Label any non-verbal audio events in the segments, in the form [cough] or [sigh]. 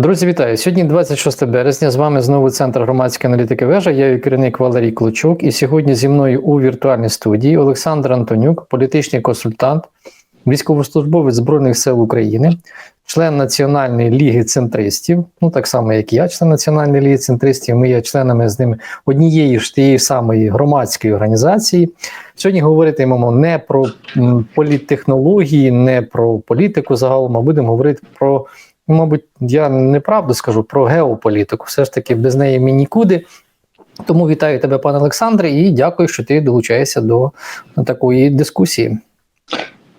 Друзі, вітаю! Сьогодні 26 березня. З вами знову центр громадської аналітики вежа. Я її керівник Валерій Клочук. І сьогодні зі мною у віртуальній студії Олександр Антонюк, політичний консультант, військовослужбовець Збройних сил України, член Національної ліги центристів. Ну так само, як і я, член Національної ліги центристів. Ми є членами з ними однієї ж тієї самої громадської організації. Сьогодні говоритимемо не про політтехнології, не про політику загалом, а будемо говорити про. Ну, мабуть, я неправду скажу про геополітику. Все ж таки, без неї ми нікуди. Тому вітаю тебе, пане Олександре, і дякую, що ти долучаєшся до такої дискусії.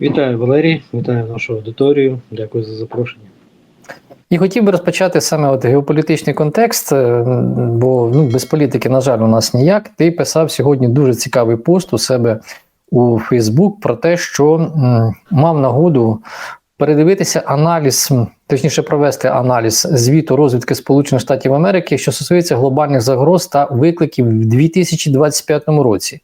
Вітаю, Валерій, вітаю нашу аудиторію. Дякую за запрошення. І хотів би розпочати саме от геополітичний контекст, е, бо ну, без політики, на жаль, у нас ніяк. Ти писав сьогодні дуже цікавий пост у себе у Фейсбук про те, що м, мав нагоду передивитися аналіз, точніше провести аналіз звіту розвідки Сполучених Штатів Америки, що стосується глобальних загроз та викликів в 2025 році.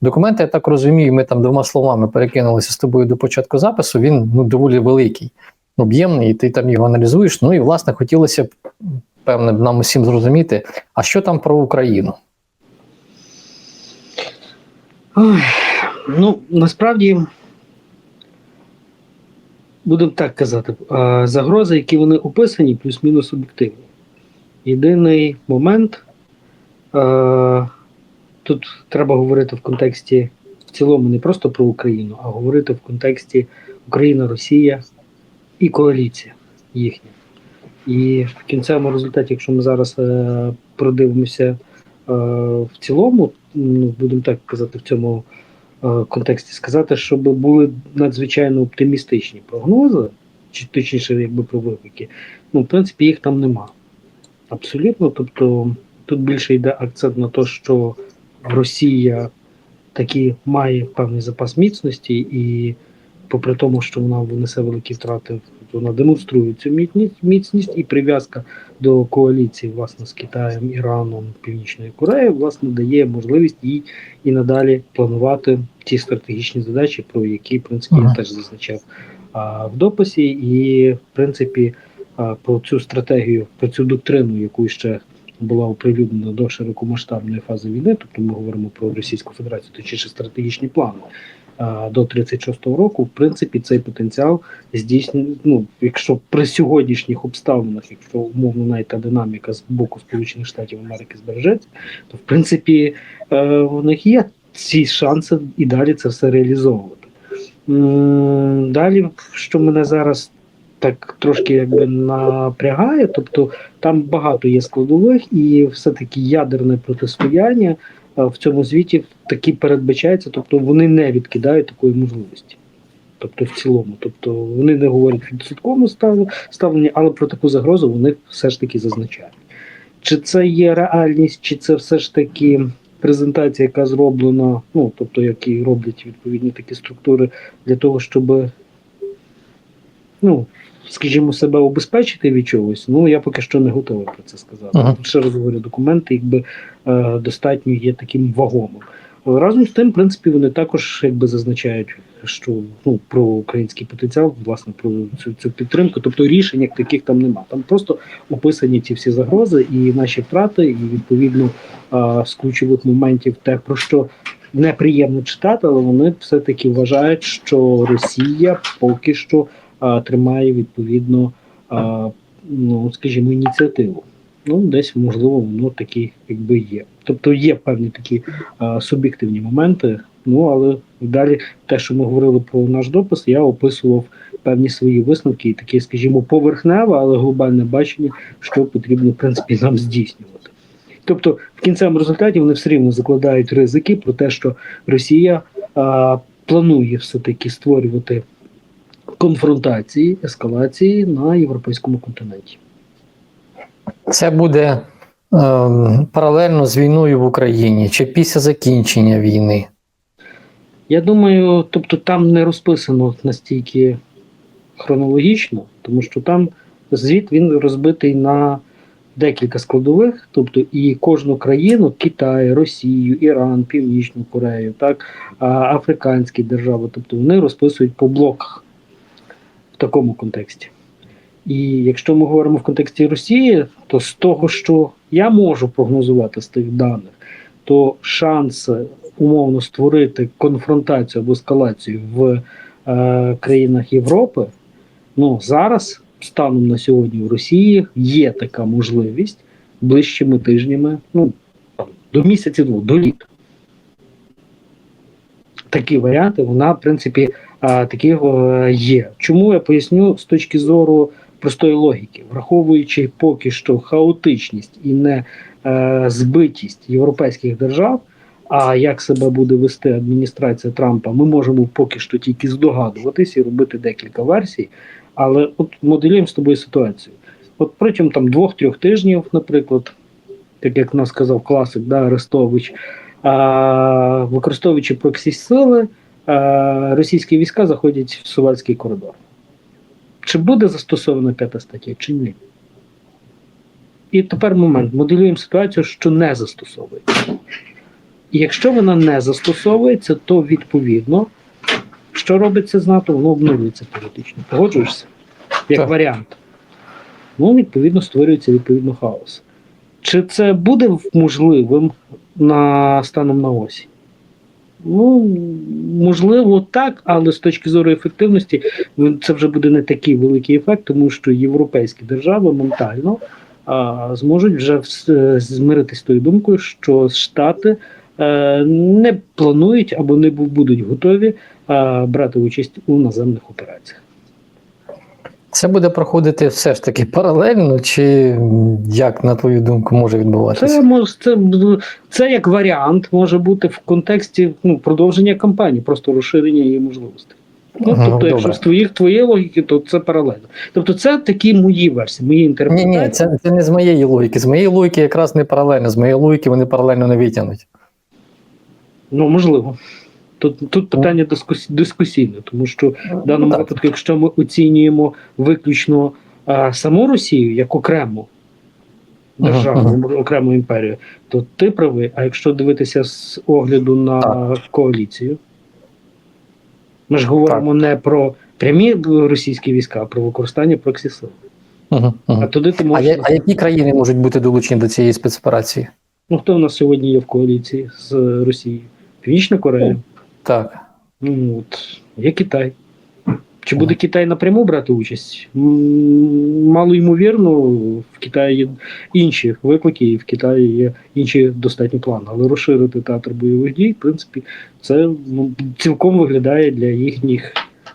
Документи, я так розумію, ми там двома словами перекинулися з тобою до початку запису. Він ну доволі великий, об'ємний, і ти там його аналізуєш. Ну і власне хотілося б певне нам усім зрозуміти, а що там про Україну? Ой, ну, насправді, будемо так казати, загрози, які вони описані, плюс-мінус об'єктивні. Єдиний момент, тут треба говорити в контексті в цілому не просто про Україну, а говорити в контексті Україна, Росія і коаліція їхня. І в кінцевому результаті, якщо ми зараз е, продивимося е, в цілому, ну, будемо так казати, в цьому е, контексті сказати, щоб були надзвичайно оптимістичні прогнози, чи точніше, якби про виклики, ну, в принципі, їх там нема. Абсолютно. Тобто тут більше йде акцент на те, що Росія таки має певний запас міцності, і попри тому, що вона внесе великі втрати, вона демонструє цю міцність- міцність і прив'язка до коаліції власне з Китаєм, Іраном, Північною Кореєю, власне, дає можливість їй і надалі планувати ті стратегічні задачі, про які в принципі Ага. я теж зазначав а, в дописі, і в принципі а, про цю стратегію, про цю доктрину, яку ще була оприлюднена до широкомасштабної фази війни, тобто ми говоримо про Російську Федерацію, точніше стратегічні плани. До 36-го року, в принципі, цей потенціал здійснює, ну, якщо при сьогоднішніх обставинах, якщо умовно навіть та динаміка з боку Сполучених Штатів Америки збережеться, то в принципі е, у них є ці шанси і далі це все реалізовувати. Далі, що мене зараз так трошки якби напрягає, тобто там багато є складових, і все-таки ядерне протистояння в цьому звіті таки передбачається, тобто вони не відкидають такої можливості. Тобто в цілому, тобто вони не говорять в відсотковому став- ставленні, але про таку загрозу вони все ж таки зазначають. Чи це є реальність, чи це все ж таки презентація, яка зроблена, ну тобто, які роблять відповідні такі структури для того, щоб, ну, скажімо, себе обезпечити від чогось, ну я поки що не готовий про це сказати. Ага. Ще раз говорю, документи якби е, достатньо є таким вагомим. Разом з тим, в принципі, вони також якби зазначають, що ну про український потенціал, власне, про цю, цю підтримку, тобто рішень як таких там нема. Там просто описані ці всі загрози і наші втрати, і відповідно а, з ключових моментів те, про що неприємно читати, але вони все-таки вважають, що Росія поки що тримає відповідно, ну скажімо, ініціативу. Ну, десь можливо воно такі якби є. Тобто є певні такі а, суб'єктивні моменти. Ну але далі, те, що ми говорили про наш допис, я описував певні свої висновки і таке, скажімо, поверхневе, але глобальне бачення, що потрібно в принципі нам здійснювати. Тобто, в кінцевому результаті вони все рівно закладають ризики про те, що Росія а, планує все таки створювати конфронтації, ескалації на європейському континенті. Це буде ем, паралельно з війною в Україні чи після закінчення війни? Я думаю, тобто там не розписано настільки хронологічно, тому що там звіт він розбитий на декілька складових, тобто і кожну країну Китай, Росію, Іран, Північну Корею, так, африканські держави, тобто вони розписують по блоках в такому контексті. І якщо ми говоримо в контексті Росії, то з того, що я можу прогнозувати з тих даних, то шанси умовно створити конфронтацію або ескалацію в е, країнах Європи, ну зараз, станом на сьогодні в Росії, є така можливість ближчими тижнями, ну до місяця до літа. Такі варіанти, вона, в принципі, такі е, є. Чому я поясню з точки зору простої логіки, враховуючи поки що хаотичність і не е, збитість європейських держав. А як себе буде вести адміністрація Трампа, ми можемо поки що тільки здогадуватись і робити декілька версій. Але от моделюємо з тобою ситуацію. От протягом там двох-трьох тижнів, наприклад, так як нас сказав класик, да, Арестович, а, використовуючи проксі сили, російські війська заходять в Сувальський коридор. Чи буде застосована п'ята стаття, чи ні? І тепер момент. Моделюємо ситуацію, що не застосовується. І якщо вона не застосовується, то відповідно, що робиться з НАТО, воно обновлюється політично. Погоджуєшся? Як Так. варіант. Ну, відповідно, створюється відповідно хаос. Чи це буде можливим на станом на осінь? Ну, можливо, так, але з точки зору ефективності ну, це вже буде не такий великий ефект, тому що європейські держави ментально а, зможуть вже е, змиритись з тою думкою, що Штати а, не планують або не будуть готові а, брати участь у наземних операціях. Це буде проходити все ж таки паралельно, чи як, на твою думку, може відбуватися? Це може це, це як варіант може бути в контексті ну, продовження кампанії, просто розширення її можливостей. Ну, тобто, якщо з твоїх твоєї логіки, то це паралельно. Тобто, це такі мої версії, мої Ні, інтерпретації. ні, це, це не з моєї логіки. З моєї логіки якраз не паралельно. З моєї логіки вони паралельно не витягнуть. Ну, можливо. Тут, тут питання дискус, дискусійне, тому що в даному Ну, так. випадку, якщо ми оцінюємо виключно а, саму Росію як окрему державу, окрему імперію, то ти правий. А якщо дивитися з огляду на Так. коаліцію, ми ж говоримо не про прямі російські війська, а про використання проксі сил. Угу, А туди ти А, можеш. я, а які країни можуть бути долучені до цієї спецоперації? Ну хто в нас сьогодні є в коаліції з Росією? Північна Корея. Так. Ну, от, є Китай. Чи буде Китай напряму брати участь? Мало ймовірно, в Китаї є інші виклики, і в Китаї є інші достатні плани. Але розширити театр бойових дій, в принципі, це ну, цілком виглядає для їхніх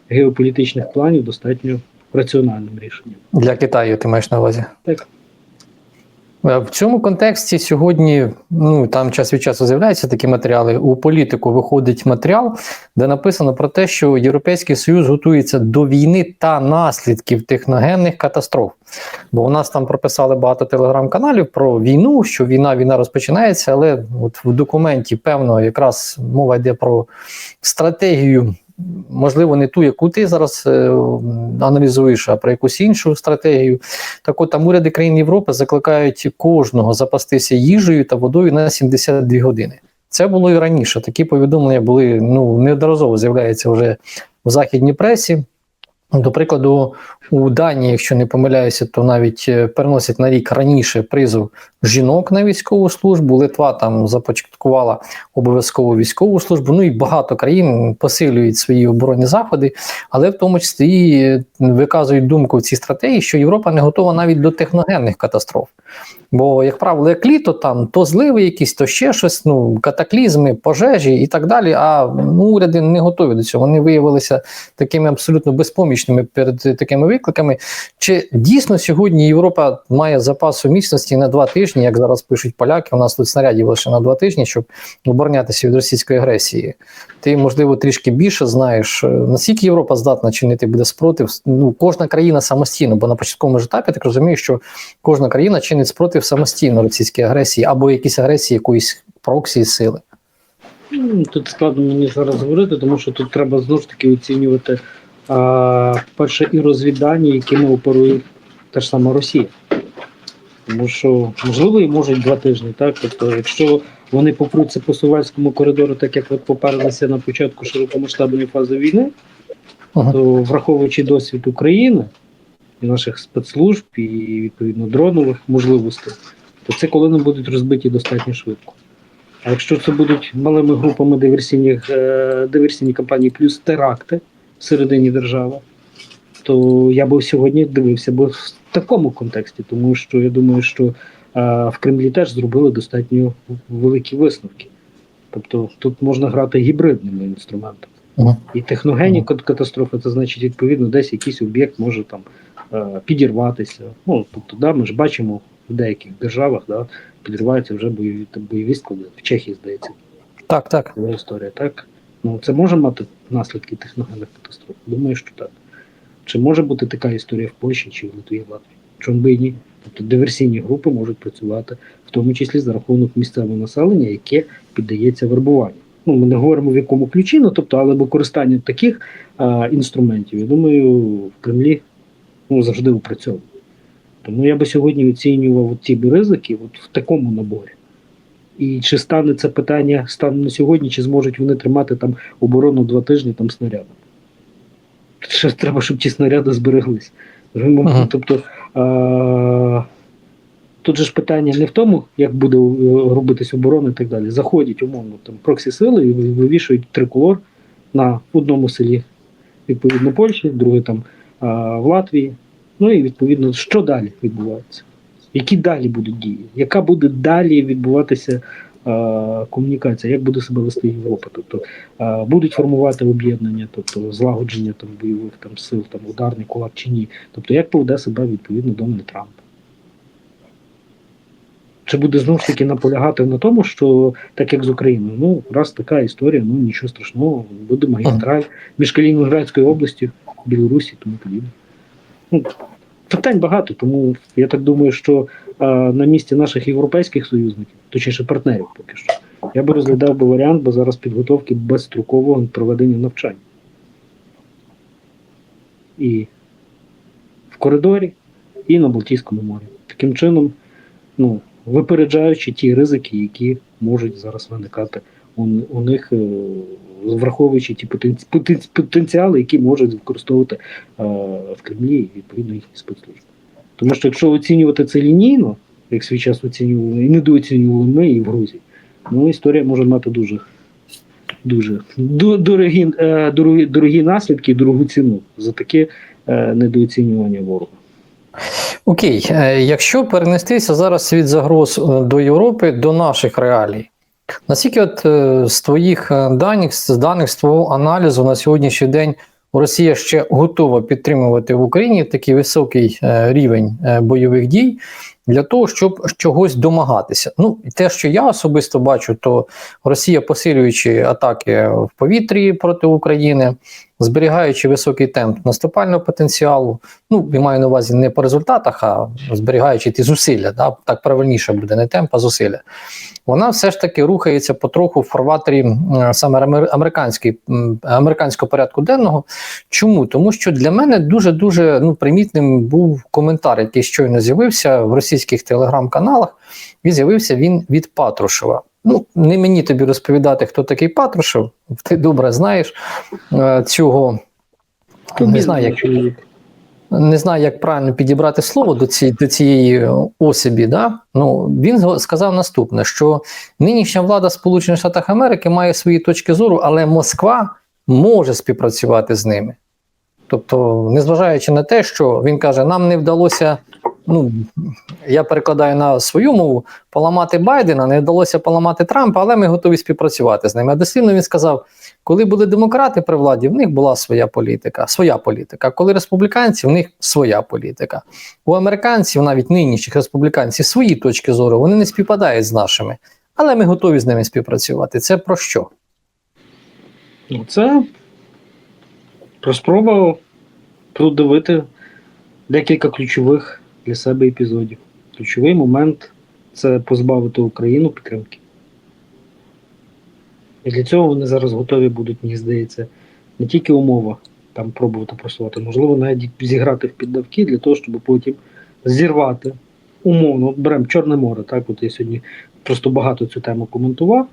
геополітичних планів достатньо раціональним рішенням. Для Китаю ти маєш на увазі. Так. Е, В цьому контексті сьогодні ну там час від часу з'являються такі матеріали. У політику виходить матеріал, де написано про те, що Європейський Союз готується до війни та наслідків техногенних катастроф. Бо у нас там прописали багато телеграм-каналів про війну, що війна війна розпочинається, але от в документі певно якраз мова йде про стратегію. Можливо, не ту, яку ти зараз е, аналізуєш, а про якусь іншу стратегію. Так от там уряди країн Європи закликають кожного запастися їжею та водою на 72 години. Це було і раніше. Такі повідомлення були ну неодноразово з'являються вже в західній пресі. До прикладу, у Данії, якщо не помиляюся, то навіть е, переносять на рік раніше призов жінок на військову службу. Литва там започаткувала обов'язкову військову службу. Ну і багато країн посилюють свої оборонні заходи, але в тому числі е, виказують думку в цій стратегії, що Європа не готова навіть до техногенних катастроф. Бо, як правило, як літо там то зливи якісь, то ще щось, ну катаклізми, пожежі і так далі. А ну, уряди не готові до цього. Вони виявилися такими абсолютно безпомічними перед такими викликами. Чи дійсно сьогодні Європа має запасу міцності на два тижні, як зараз пишуть поляки? У нас тут снарядів лише на два тижні, щоб оборонятися від російської агресії. Ти, можливо, трішки більше знаєш, е, наскільки Європа здатна чинити буде спротив. Ну, кожна країна самостійно, бо на початковому етапі так розумію, що кожна країна чинить спротив самостійно російській агресії або якісь агресії якоїсь проксії сили. Тут складно мені зараз говорити, тому що тут треба знову ж таки оцінювати а, перше і розвідання, якими оперує та ж сама Росія. Тому що можливо і можуть два тижні, так? Тобто, якщо вони попруться по Сувальському коридору, так як от поперлися на початку широкомасштабної фази війни, Мгм. то враховуючи досвід України, і наших спецслужб, і відповідно дронових можливостей, то це коли не будуть розбиті достатньо швидко. А якщо це будуть малими групами диверсійних е, диверсійні кампанії плюс теракти всередині держави, то я би сьогодні дивився б в такому контексті, тому що я думаю, що е, в Кремлі теж зробили достатньо великі висновки. Тобто тут можна грати гібридними інструментами. І техногенні катастрофи, це значить, відповідно, десь якийсь об'єкт може там підірватися. Ну, тобто, да, ми ж бачимо в деяких державах, да, підриваються вже бойові, там, бойові склади. В Чехії, здається, Так, так. була історія, так? Ну, це може мати наслідки техногенних катастроф? Думаю, що так. Чи може бути така історія в Польщі чи в Литві, в Латвії? Чому би і ні? Тобто диверсійні групи можуть працювати, в тому числі за рахунок місцевого населення, яке піддається вербуванню. Ну, ми не говоримо в якому ключі, ну тобто, але використання таких а, інструментів, я думаю, в Кремлі ну, завжди опрацьовує. Тому я би сьогодні оцінював ці ризики от в такому наборі. І чи стане це питання станом на сьогодні, чи зможуть вони тримати там оборону два тижні там снарядом? Ще треба, щоб ті снаряди збереглись. Ага. Тобто а, тут же ж питання не в тому, як буде е, робитись оборона і так далі. Заходять, умовно, там проксі сили і вивішують триколор на одному селі, відповідно, Польщі, друге там в Латвії. Ну і відповідно, що далі відбувається? Які далі будуть дії? Яка буде далі відбуватися е, комунікація? Як буде себе вести Європа? Тобто е, будуть формувати об'єднання, тобто злагодження там бойових там сил, там ударний кулак чи ні? Тобто, як поведе себе відповідно Дональд Трамп? Чи буде знову ж таки наполягати на тому, що так як з Україною, ну раз така історія, ну нічого страшного, буде магістраль між Калінінградською областю, Білорусі, тому подібне. Ну, питань багато, тому я так думаю, що а, на місці наших європейських союзників, точніше партнерів поки що, я би розглядав би варіант, бо зараз підготовки безстрокового проведення навчань. І в коридорі, і на Балтійському морі. Таким чином, ну, випереджаючи ті ризики, які можуть зараз виникати у, у них, е, враховуючи ті потенці- потенці- потенціали, які можуть використовувати е, в Кремлі відповідно їхні спецслужби. Тому що якщо оцінювати це лінійно, як свій час оцінювали і недооцінювали ми і в Грузії, ну історія може мати дуже, дуже дорогі, е, дорогі, дорогі наслідки дорогу ціну за таке е, недооцінювання ворога. Окей, якщо перенестися зараз від загроз до Європи до наших реалій, наскільки от е, з твоїх е, даних, з даних з твого аналізу на сьогоднішній день Росія ще готова підтримувати в Україні такий високий е, рівень бойових дій для того, щоб чогось домагатися? Ну, і те, що я особисто бачу, то Росія, посилюючи атаки в повітрі проти України, зберігаючи високий темп наступального потенціалу, ну я маю на увазі не по результатах, а зберігаючи ті зусилля, да, так правильніше буде не темп, а зусилля. Вона все ж таки рухається потроху в фарватері саме американського порядку денного. Чому? Тому що для мене дуже дуже ну, примітним був коментар, який щойно з'явився в російських телеграм-каналах. І з'явився він від Патрушева. Ну, не мені тобі розповідати, хто такий Патрушев. Ти добре знаєш е, цього. Не знаю, як не знаю, як правильно підібрати слово до цієї, до цієї особі. Да? Ну, він сказав наступне: що нинішня влада Сполучених Штатів Америки має свої точки зору, але Москва може співпрацювати з ними. Тобто, незважаючи на те, що він каже, нам не вдалося, ну я перекладаю на свою мову, поламати Байдена, не вдалося поламати Трампа, але ми готові співпрацювати з ними. А дослівно він сказав: коли були демократи при владі, в них була своя політика, своя політика. Коли республіканці, в них своя політика. У американців, навіть нинішніх республіканців, свої точки зору, вони не співпадають з нашими, але ми готові з ними співпрацювати. Це про що? Ну, це про спробу продивити декілька ключових для себе епізодів. Ключовий момент це позбавити Україну підтримки. І для цього вони зараз готові будуть, мені здається, не тільки умова там пробувати просувати, можливо, навіть зіграти в піддавки для того, щоб потім зірвати умовно, беремо Чорне море. Так, от я сьогодні просто багато цю тему коментував.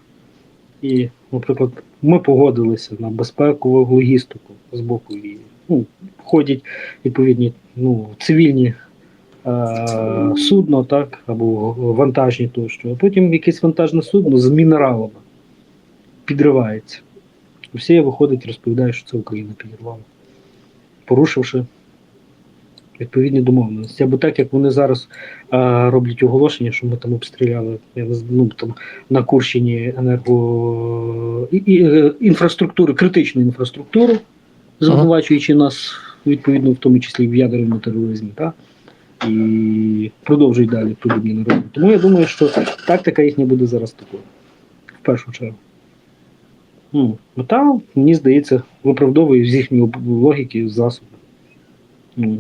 І, наприклад, ми погодилися на безпекову логістику з боку і ну, входять відповідні ну, цивільні е, судно, так, або вантажні тощо, а потім якесь вантажне судно з мінералами підривається. Росія виходить, розповідає, що це Україна підірвала, порушивши відповідні домовленості. Або так, як вони зараз е, роблять оголошення, що ми там обстріляли ну, там, на Курщині енерго і, і, е, інфраструктури, критичну інфраструктуру, звинувачуючи нас відповідно, в тому числі в ядерному тероризмі, так? і продовжують далі подібні народи. Тому я думаю, що тактика їхня буде зараз такою, в першу чергу. Ну, мета, мені здається, виправдовує з їхньої логіки засоби. Ну,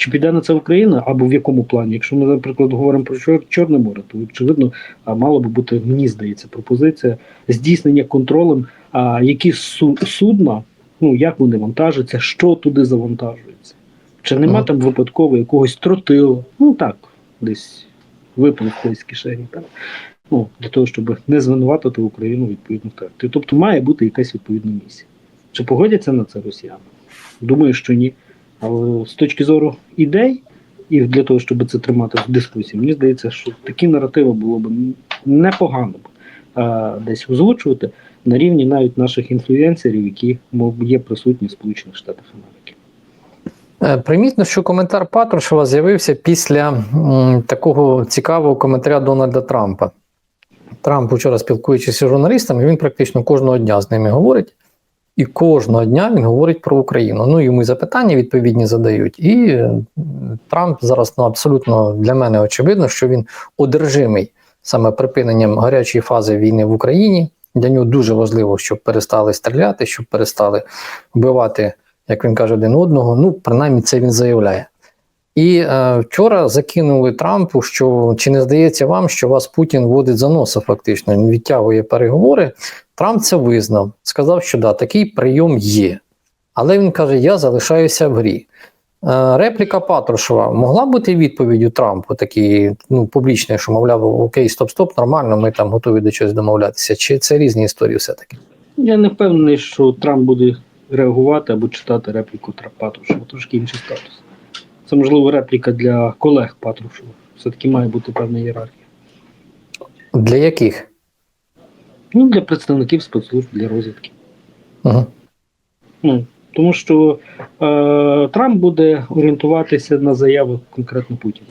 чи піде на це Україна або в якому плані? Якщо ми, наприклад, говоримо про Чор- Чорне море, то очевидно а, мала би бути, мені здається, пропозиція здійснення контролем, а, які су- судна, ну як вони вантажаться, що туди завантажується. Чи нема там випадково якогось тротила? Ну так, десь випав з кишені, так? Ну, для того, щоб не звинуватити Україну відповідно теракті. Тобто має бути якась відповідна місія. Чи погодяться на це росіяни? Думаю, що ні. Але з точки зору ідей, і для того, щоб це тримати в дискусії, мені здається, що такі наративи було б непогано б а, десь озвучувати на рівні навіть наших інфлюенсерів, які мов, є присутні в Сполучених Штатах Америки. Е, Примітно, що коментар Патрушева з'явився після м, такого цікавого коментаря Дональда Трампа. Трамп, вчора спілкуючись з журналістами, він практично кожного дня з ними говорить, і кожного дня він говорить про Україну. Ну йому запитання відповідні задають. І е, Трамп зараз ну, абсолютно для мене очевидно, що він одержимий саме припиненням гарячої фази війни в Україні. Для нього дуже важливо, щоб перестали стріляти, щоб перестали вбивати, як він каже, один одного. Ну, принаймні, це він заявляє. І е, вчора закинули Трампу, що чи не здається вам, що вас Путін водить за носа, фактично він відтягує переговори. Трамп це визнав, сказав, що да, такий прийом є. Але він каже: Я залишаюся в грі. Е, репліка Патрушева могла бути відповіддю Трампу, такий ну, публічний, що мовляв, окей, стоп, стоп, нормально, ми там готові до чогось домовлятися. Чи це різні історії все-таки? Я не впевнений, що Трамп буде реагувати або читати репліку Патрушева, трошки інший статус. Це можливо репліка для колег Патрушева. Все-таки має бути певна ієрархія. Для яких? Ну, для представників спецслужб, для розвідки. Угу. Ну, тому що е, Трамп буде орієнтуватися на заяви конкретно Путіна.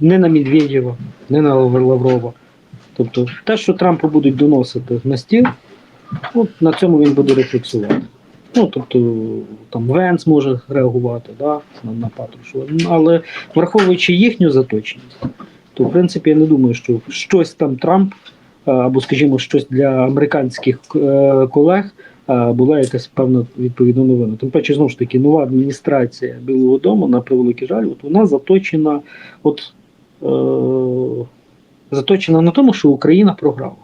Не на Медведєва, не на Лав- Лаврова. Тобто те, що Трампу будуть доносити на стіл, от на цьому він буде рефлексувати. Ну, тобто, там Венс може реагувати да, на. Ну, Але враховуючи їхню заточеність, то в принципі я не думаю, що щось там Трамп е, або, скажімо, щось для американських е, колег е, була якась певна відповідна новина. Тим паче, знову ж таки, нова адміністрація Білого Дому, на превеликий жаль, от вона заточена, от, е, заточена на тому, що Україна програла.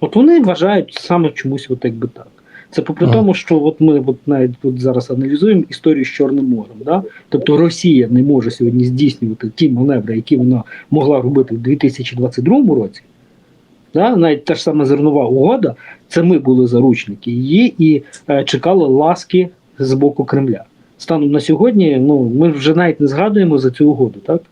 От вони вважають саме чомусь от якби так. Це попри Ага. тому, що от ми от навіть от зараз аналізуємо історію з Чорним морем. Да? Тобто Росія не може сьогодні здійснювати ті маневри, які вона могла робити в 2022 році. Да? Навіть та ж сама зернова угода, це ми були заручники її і е, чекали ласки з боку Кремля. Станом на сьогодні, ну ми вже навіть не згадуємо за цю угоду, так?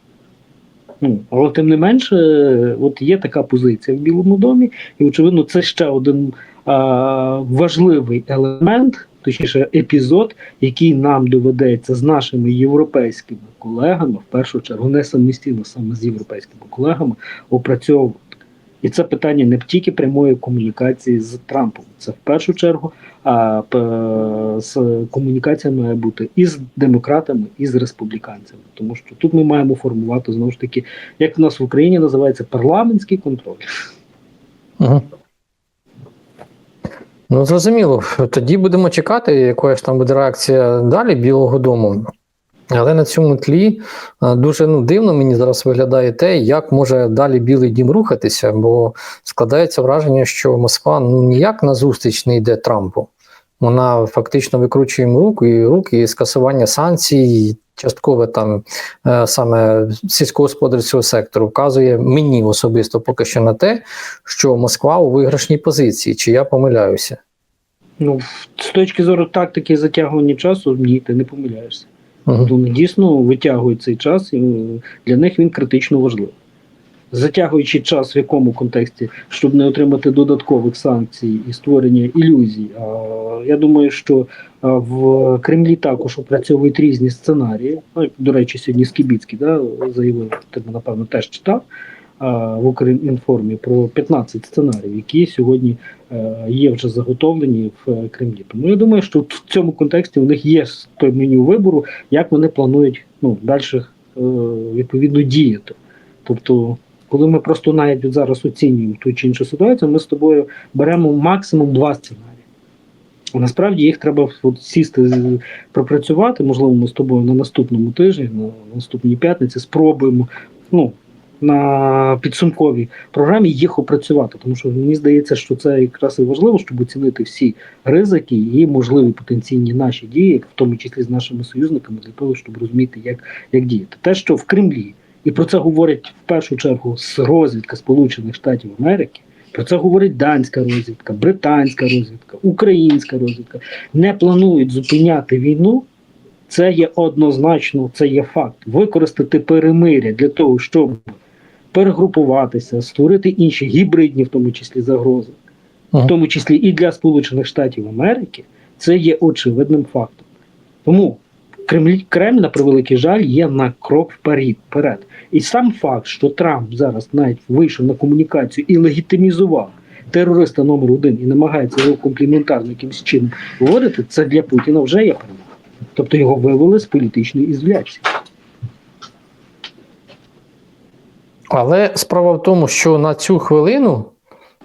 Ну, але тим не менше, е, от є така позиція в Білому домі, і очевидно, це ще один важливий елемент, точніше, епізод, який нам доведеться з нашими європейськими колегами, в першу чергу, не самостійно саме з європейськими колегами, опрацьовувати. І це питання не тільки прямої комунікації з Трампом, це в першу чергу а, з комунікація має бути і з демократами, і з республіканцями. Тому що тут ми маємо формувати знову ж таки, як в нас в Україні називається парламентський контроль. Угу. Ну, зрозуміло. Тоді будемо чекати, якою ж там буде реакція далі Білого Дому. Але на цьому тлі е, дуже ну, дивно мені зараз виглядає те, як може далі Білий Дім рухатися, бо складається враження, що Москва ну ніяк на зустріч не йде Трампу. Вона фактично викручує йому руку і руки і скасування санкцій, часткове там е, саме сільськогосподарського сектору, вказує мені особисто поки що на те, що Москва у виграшній позиції, чи я помиляюся. Ну, з точки зору тактики затягування часу, ні, ти не помиляєшся. Угу. Вони дійсно витягують цей час, і е, для них він критично важливий. Затягуючи час в якому контексті, щоб не отримати додаткових санкцій і створення ілюзій. Я думаю, що в Кремлі також опрацьовують різні сценарії. Ну, до речі, сьогодні Скібіцький да, заявив, ти напевно теж читав в Укрінформі про 15 сценаріїв, які сьогодні е, є вже заготовлені в Кремлі. Тому я думаю, що в цьому контексті у них є той меню вибору, як вони планують ну, далі е, відповідно діяти. Тобто, коли ми просто навіть от зараз оцінюємо ту чи іншу ситуацію, ми з тобою беремо максимум два сценарії. А насправді їх треба от сісти, пропрацювати. Можливо, ми з тобою на наступному тижні, на наступній п'ятниці, спробуємо ну, на підсумковій програмі їх опрацювати. Тому що мені здається, що це якраз і важливо, щоб оцінити всі ризики і можливі потенційні наші дії, в тому числі з нашими союзниками, для того, щоб розуміти, як, як діяти. Те, що в Кремлі, і про це говорять в першу чергу з розвідка Сполучених Штатів Америки. Про це говорить данська розвідка, британська розвідка, українська розвідка. Не планують зупиняти війну. Це є однозначно, це є факт. Використати перемиря для того, щоб перегрупуватися, створити інші гібридні, в тому числі загрози, в тому числі і для Сполучених Штатів Америки, це є очевидним фактом. Тому Кремль, Кремль, на превеликий жаль, є на крок вперед. І сам факт, що Трамп зараз навіть вийшов на комунікацію і легітимізував терориста номер один і намагається його компліментарно якимось чином говорити, це для Путіна вже є перемога. Тобто його вивели з політичної ізоляції. Але справа в тому, що на цю хвилину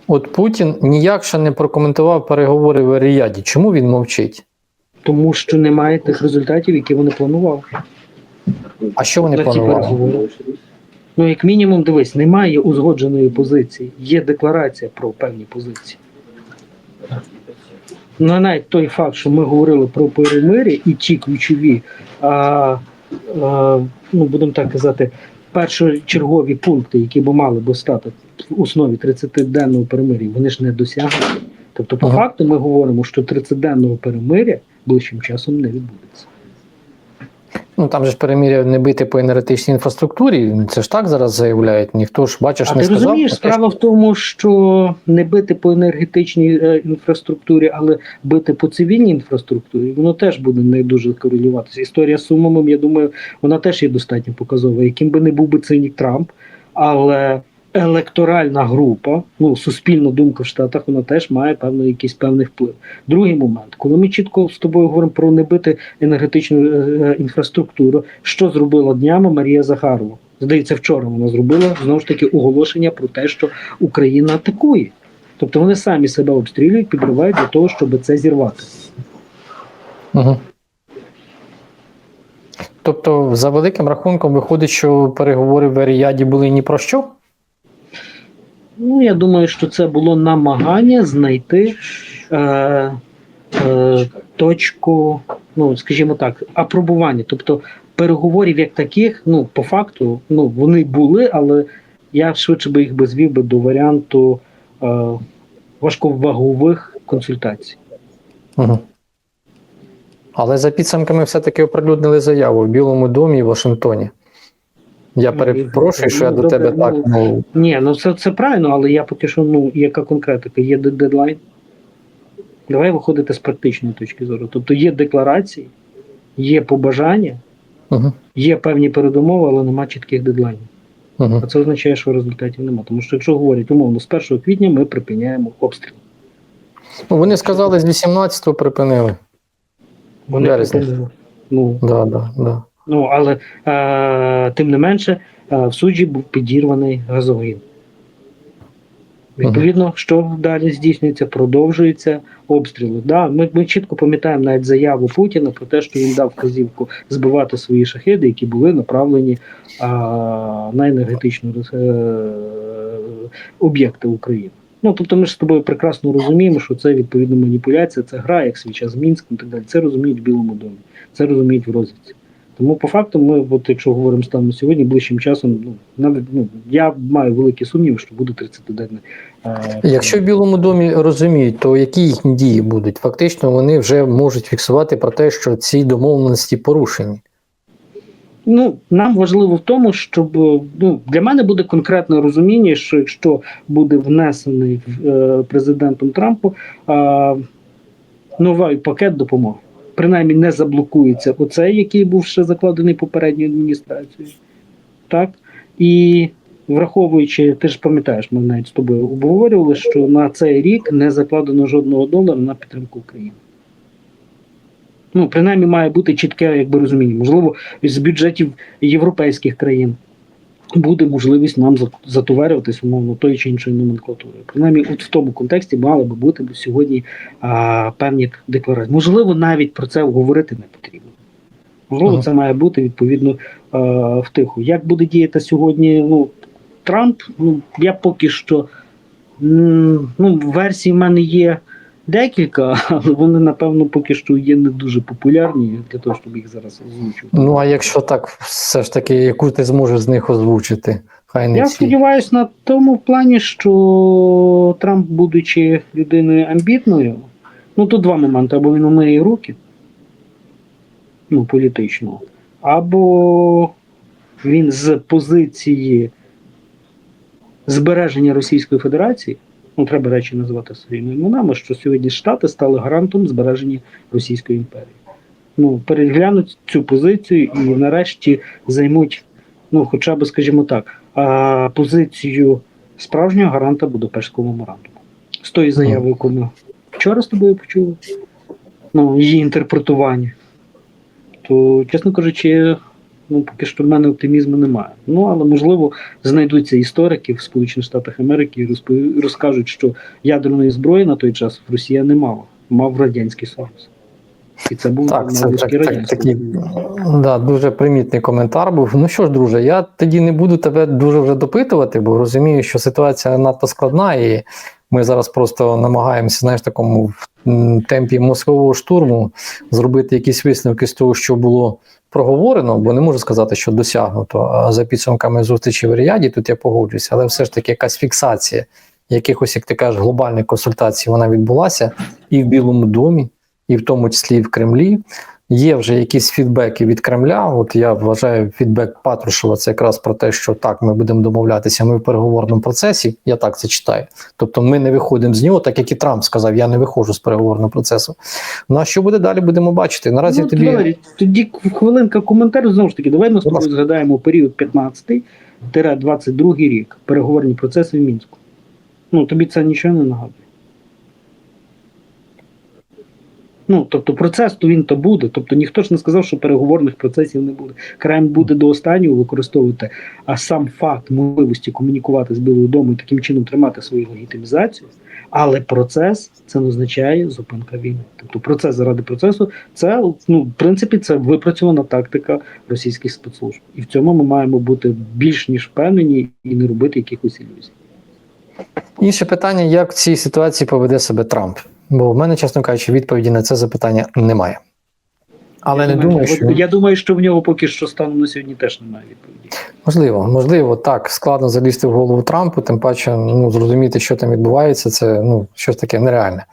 от Путін ніяк ще не прокоментував переговори в Ріяді. Чому він мовчить? Тому що немає тих результатів, які вони планували. А що вони планували? Ну, як мінімум, дивись, немає узгодженої позиції, є декларація про певні позиції. Ну, навіть той факт, що ми говорили про перемир'я і ті ключові, а, а, ну, будемо так казати, першочергові пункти, які б мали би стати в основі 30-денного перемир'я, вони ж не досягнуті. Тобто, по Ага. факту, ми говоримо, що 30-денного перемир'я ближчим часом не відбудеться. Ну там же ж переміря не бити по енергетичній інфраструктурі. Це ж так зараз заявляють. Ніхто ж бачиш, А не ти сказав. розумієш, справа в тому, що не бити по енергетичній е, інфраструктурі, але бити по цивільній інфраструктурі, воно теж буде не дуже корелюватися. Історія з Сумомим, я думаю, вона теж є достатньо показова. Яким би не був би цинік Трамп, але електоральна група, ну суспільна думка в Штатах, вона теж має певний якийсь певний вплив. Другий момент, коли ми чітко з тобою говоримо про не бити енергетичну е, е, інфраструктуру, що зробила днями Марія Захарова? Здається, вчора вона зробила знову ж таки оголошення про те, що Україна атакує. Тобто вони самі себе обстрілюють, підривають для того, щоб це зірвати. Угу. Тобто, за великим рахунком виходить, що переговори в Ріяді були ні про що? Ну, я думаю, що це було намагання знайти е, е, точку, ну скажімо так, апробування. Тобто переговорів як таких, ну по факту, ну вони були, але я швидше би їх би звів би до варіанту е, важковагових консультацій. Угу. Але за підсумками все-таки оприлюднили заяву в Білому домі і Вашингтоні. Я перепрошую, що я ну, до тебе добре, так. ну, Ну, Ні, ну це, це правильно, але я поки що, ну, яка конкретика, є дедлайн. Давай виходити з практичної точки зору. Тобто є декларації, є побажання, угу, є певні передумови, але нема чітких дедлайнів. угу. А це означає, що результатів нема. Тому що якщо говорять умовно, з 1 квітня ми припиняємо обстріл. Ну, вони сказали, з 18-го припинили. Вони Березня. припинили. Ну, Да, да, да. Ну але е, тим не менше, е, в суджі був підірваний газогін. Відповідно, що далі здійснюється, продовжуються обстріли. Да, ми, ми чітко пам'ятаємо навіть заяву Путіна про те, що він дав вказівку збивати свої шахеди, які були направлені а, на енергетичні е, об'єкти України. Ну тобто, ми ж з тобою прекрасно розуміємо, що це відповідно маніпуляція, це гра, як свій час з Мінськом і так далі. Це розуміють в Білому домі, це розуміють в розвідці. Тому по факту, ми, от якщо говоримо станом сьогодні, ближчим часом, ну навіть ну я маю великі сумніви, що буде 30-денне. Е, Якщо в Білому домі розуміють, то які їхні дії будуть? Фактично вони вже можуть фіксувати про те, що ці домовленості порушені. Ну, нам важливо в тому, щоб ну для мене буде конкретне розуміння, що якщо буде внесений е, президентом Трампу е, новий пакет допомоги, принаймні не заблокується оцей, який був ще закладений попередньою адміністрацією, так і враховуючи, ти ж пам'ятаєш, ми навіть з тобою обговорювали, що на цей рік не закладено жодного долара на підтримку України. Ну, принаймні, має бути чітке якби розуміння. Можливо, з бюджетів європейських країн буде можливість нам за- затоварюватись умовно тої чи іншої номенклатури. Принаймні, от в тому контексті мали би бути сьогодні а, певні декларації. Можливо, навіть про це говорити не потрібно. Можливо, Ага. це має бути відповідно а, втиху. Як буде діяти сьогодні ну, Трамп? Ну, я поки що ну, версій в мене є декілька, [laughs] але вони, напевно, поки що є не дуже популярні для того, щоб їх зараз озвучувати. Ну а якщо так, все ж таки, яку ти зможеш з них озвучити? Хай не Я сподіваюся на тому плані, що Трамп, будучи людиною амбітною, ну тут два моменти: або він умиє руки, ну, політично, або він з позиції збереження Російської Федерації, ну треба речі називати своїми іменами, що сьогодні Штати стали гарантом збереження Російської імперії. Ну, переглянуть цю позицію і нарешті займуть, ну, хоча б, скажімо так, а, позицію справжнього гаранта Будапештського меморандуму. З тої заяви, яку ми вчора з тобою почули, ну, її інтерпретування, то, чесно кажучи, ну, поки що в мене оптимізму немає. Ну, але можливо знайдуться історики в Сполучених Штатах Америки і розкажуть, що ядерної зброї на той час Росія не мала, мав Радянський Союз. І це був Так, це так, так, такий да, дуже примітний коментар був. Ну що ж, друже, я тоді не буду тебе дуже вже допитувати, бо розумію, що ситуація надто складна, і ми зараз просто намагаємося, знаєш, такому м, темпі мозкового штурму зробити якісь висновки з того, що було проговорено, бо не можу сказати, що досягнуто. За підсумками зустрічі в Ріаді, тут я погоджуюся, але все ж таки якась фіксація якихось, як ти кажеш, глобальних консультацій вона відбулася і в Білому домі, і в тому числі і в Кремлі. Є вже якісь фідбеки від Кремля. От я вважаю, фідбек Патрушева це якраз про те, що так, ми будемо домовлятися. Ми в переговорному процесі. Я так це читаю. Тобто, ми не виходимо з нього, так як і Трамп сказав, я не виходжу з переговорного процесу. Ну а що буде далі, будемо бачити. Наразі ну, тобі Валерій, тоді хвилинка коментарю. Знову ж таки, давай з згадаємо період 15-22 рік, переговорні процеси в Мінську. Ну, тобі це нічого не нагадує. Ну, тобто процес то він то буде. Тобто ніхто ж не сказав, що переговорних процесів не буде. Кремль буде до останнього використовувати, а сам факт можливості комунікувати з Білою домом і таким чином тримати свою легітимізацію. Але процес це не означає зупинка війни. Тобто процес заради процесу це ну, в принципі це випрацьована тактика російських спецслужб. І в цьому ми маємо бути більш ніж впевнені і не робити якихось ілюзій. інше питання: як в цій ситуації поведе себе Трамп? Бо в мене, чесно кажучи, відповіді на це запитання немає. Але я не думаю, думаю, що я думаю, що в нього поки що стану на сьогодні теж немає відповіді. Можливо, можливо, так складно залізти в голову Трампу, тим паче ну, зрозуміти, що там відбувається, це ну щось таке нереальне.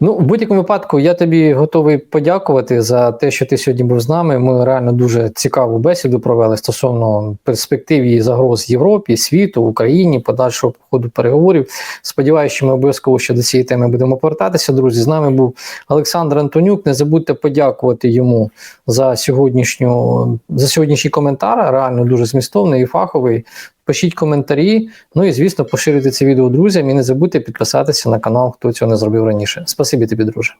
Ну, в будь-якому випадку, я тобі готовий подякувати за те, що ти сьогодні був з нами. Ми реально дуже цікаву бесіду провели стосовно перспектив і загроз Європі, світу, Україні, подальшого ходу переговорів. Сподіваюся, що ми обов'язково ще до цієї теми будемо повертатися. Друзі, з нами був Олександр Антонюк. Не забудьте подякувати йому за сьогоднішню за сьогоднішній коментар. Реально дуже змістовний і фаховий. Пишіть коментарі. Ну і звісно, поширюйте це відео друзям і не забудьте підписатися на канал, хто цього не зробив раніше. Спасибі тобі, друже.